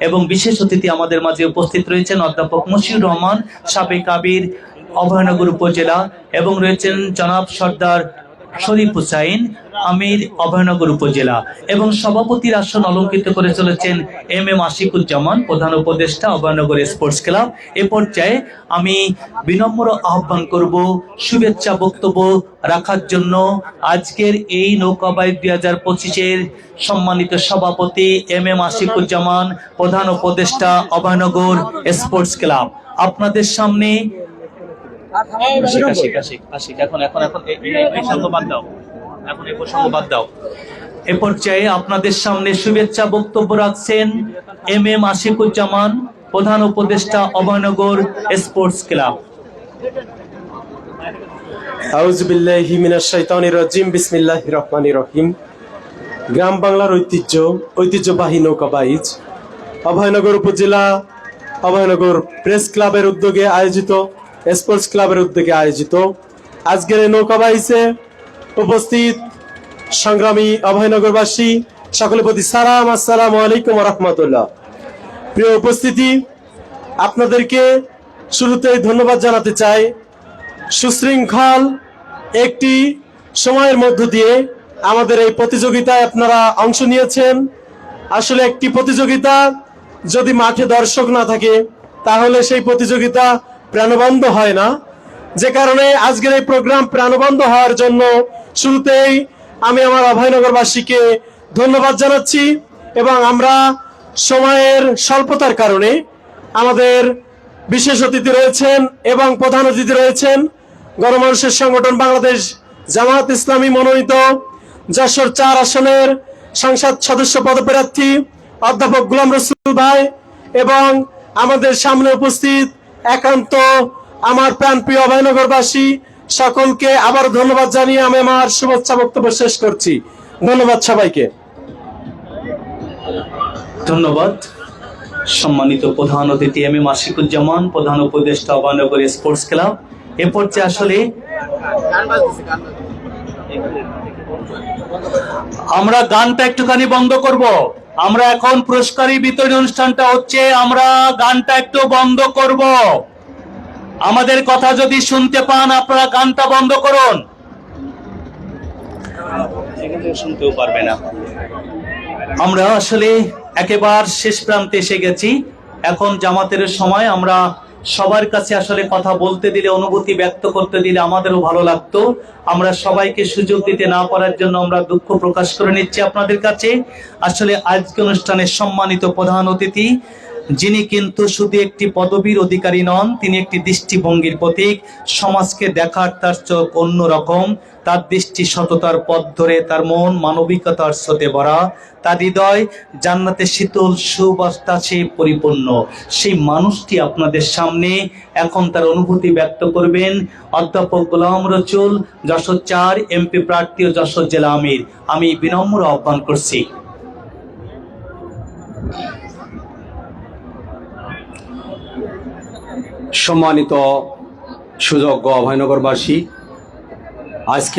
এবং বিশেষ অতিথি আমাদের মাঝে উপস্থিত রয়েছেন অধ্যাপক মশিউর রহমান, সাবেক কাবির অভয়নগর উপজেলা এবং রয়েছেন জনাব সর্দার শরীফ হুসাইন, আমির অভয়নগর উপজেলা এবং সভাপতির আসন অলঙ্কৃত করে চলেছেন এম এম আশিকুজ্জামান প্রধান উপদেষ্টা অভয়নগর স্পোর্টস ক্লাব। এ পর্যায়ে আমি বিনম্র আহ্বান করব, শুভেচ্ছা বক্তব্য রাখার জন্য। আজকের এই নৌকাবাই দুই হাজার পঁচিশের সম্মানিত সভাপতি এম এম আশিকুজ্জামান প্রধান উপদেষ্টা অভয়নগর স্পোর্টস ক্লাব। আপনাদের সামনে আশিক, আশিক, আশিক, আশিক, এখন এখন এখন এই- এই- এই বাদ দাও। এখন এই প্রসঙ্গ বাদ দাও। এ পর্যায়ে আপনাদের সামনে শুভেচ্ছা বক্তব্য রাখছেন এম এম আশিকুজ্জামান প্রধান উপদেষ্টা অভয়নগর স্পোর্টস ক্লাব। আউযু মিনাশ শাইতানির রাজিম বিসমিল্লাহির রহমানির রহিম। গ্রাম বাংলার ঐতিহ্য ঐতিহ্যবাহী নৌকা বাইচ। অভয়নগর উপজেলা অভয়নগর প্রেস ক্লাবের উদ্যোগে আয়োজিত স্পোর্টস ক্লাবের উদ্যোগে আয়োজিত। আজকের এই নৌকা বাইচে উপস্থিত সংগ্রামী অভয়নগরবাসী, সকলের প্রতি সালাম, আসসালামু আলাইকুম রহমতুল্লাহ। প্রিয় উপস্থিতি, আপনাদেরকে শুরুতেই ধন্যবাদ জানাতে চাই। সুশৃঙ্খল একটি সময়ের মধ্য দিয়ে আমাদের এই প্রতিযোগিতায় আপনারা অংশ নিয়েছেন। আসলে একটি প্রতিযোগিতা যদি মাঠে দর্শক না থাকে, তাহলে সেই প্রতিযোগিতা প্রাণবন্ধ হয় না। যে কারণে আজকের এই প্রোগ্রাম প্রাণবন্ধ হওয়ার জন্য শুরুতেই আমি আমার অভয়নগরবাসীকে ধন্যবাদ জানাচ্ছি এবং আমরা সময়ের স্বল্পতার কারণে আমাদের বিশেষ অতিথি রয়েছেন এবং প্রধান অতিথি রয়েছেন গণমানুষের সংগঠন বাংলাদেশ জামাত ইসলামী মনোনীত যশোর চার আসনের সংসদ সদস্য পদপ্রার্থী অধ্যাপক গুলাম রসুল ভাই এবং আমাদের সামনে উপস্থিত একান্ত আমার প্রাণপ্রিয় অভয়নগরবাসী, সকলকে আবার ধন্যবাদ জানিয়ে আমি আমার শুভেচ্ছা বক্তব্য শেষ করছি। ধন্যবাদ সবাইকে। ধন্যবাদ। সম্মানিত প্রধান অতিথি এম এম আশিকুজ্জামান প্রধান উপদেষ্টা অভয়নগর স্পোর্টস ক্লাব। এ পর্যায়ে আসলে আমরা গানটা একটুখানি বন্ধ করব। আমরা এখন পুরস্কারী বিতরণ অনুষ্ঠানটা হচ্ছে আমরা গানটা একটু বন্ধ করব। আমাদের কথা যদি শুনতে পান আপনারা গানটা বন্ধ করুন। শুনতেও পারবে না। আমরা আসলে একেবার শেষ প্রান্তে এসে গেছি। এখন জামাতের সময় আমরা সবার কাছে আসলে কথা বলতে দিলে, অনুভূতি ব্যক্ত করতে দিলে আমাদেরও ভালো লাগতো। আমরা সবাইকে সুযোগ দিতে না পারার জন্য আমরা দুঃখ প্রকাশ করে নিচ্ছি আপনাদের কাছে। আসলে আজকে অনুষ্ঠানের সম্মানিত প্রধান অতিথি যিনি কিন্তু শুধু একটি পদবীর অধিকারী নন, তিনি একটি দৃষ্টিভঙ্গির প্রতীক। সমাজকে দেখার তার চোখ অন্যরকম। তার দৃষ্টি সততার পথ ধরে, তার মন মানবিকতার স্রোতে ভরা। তার হৃদয় জান্নাতে শীতল সুবাস্তাসে পরিপূর্ণ। সেই মানুষটি আপনাদের সামনে এখন তার অনুভূতি ব্যক্ত করবেন। অধ্যাপক গোলাম রচুল যশোর চার, এমপি প্রার্থী ও যশোর জেলা আমির। আমি বিনম্র আহ্বান করছি। সম্মানিত সুযোগ্য অভয়নগরবাসী আজকে